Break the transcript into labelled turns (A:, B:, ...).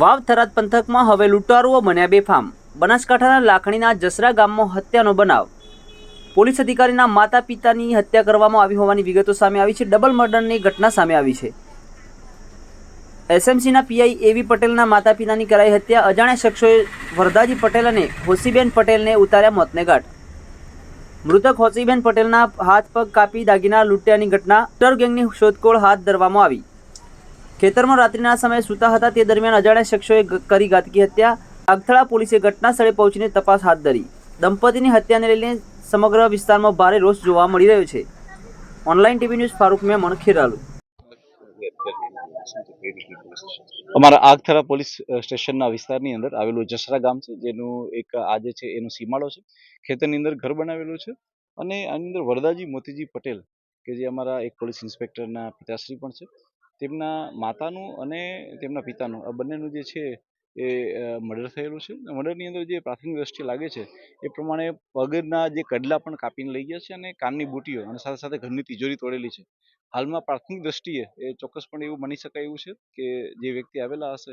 A: વાવ થરાદ પંથકમાં હવે લૂંટારુઓ બન્યા બેફામ. બનાસકાંઠાના લાખણીના જસરા ગામમાં હત્યાનો બનાવ. પોલીસ અધિકારીના માતા પિતાની હત્યા કરવામાં આવી હોવાની વિગતો સામે આવી છે. ડબલ મર્ડરની ઘટના સામે આવી છે. એસએમસીના પીઆઈ એવી પટેલના માતા પિતાની કરાઈ હત્યા. અજાણ્યા શખ્સોએ વરદાજી પટેલ અને હોસીબેન પટેલને ઉતાર્યા મોતને ઘાટ. મૃતક હોસીબેન પટેલના હાથ પગ કાપી દાગીના લૂંટ્યાની ઘટના. ટર ગેંગની શોધખોળ હાથ ધરવામાં આવી. ખેતરમાં રાત્રિના સમયે સૂતા હતા તે દરમિયાન અજાણ્યા શખ્સોએ કરી ઘાતકી હત્યા. આગથળા પોલીસે ઘટના સ્થળે પહોંચીને તપાસ હાથ ધરી. દંપતીની હત્યાને લઈને સમગ્ર વિસ્તારમાં ભારે રોષ જોવા મળી રહ્યો છે. Online TV news Farooq Memon Kheralu
B: અમારા આગથરા પોલીસ સ્ટેશનના વિસ્તારની અંદર આવેલું જસરા ગામ છે, જેનું એક આજે છે એનો સીમાડો છે. ખેતરની અંદર ઘર બનાવેલું છે અને આની અંદર વરદાજી મોતીજી પટેલ, કે જે અમારા એક પોલીસ ઇન્સ્પેક્ટરના પિતાશ્રી પણ છે તેમના માતાનું અને તેમના પિતાનું, આ બંનેનું જે છે એ મર્ડર થયેલું છે. મર્ડરની અંદર જે પ્રાથમિક દ્રષ્ટિએ લાગે છે, એ પ્રમાણે પગના જે કડલા પણ કાપીને લઈ ગયા છે અને કાનની બુટીઓ અને સાથે સાથે ઘરની તિજોરી તોડેલી છે. હાલમાં પ્રાથમિક દ્રષ્ટિએ એ ચોક્કસપણે એવું માની શકાય એવું છે કે જે વ્યક્તિ આવેલા હશે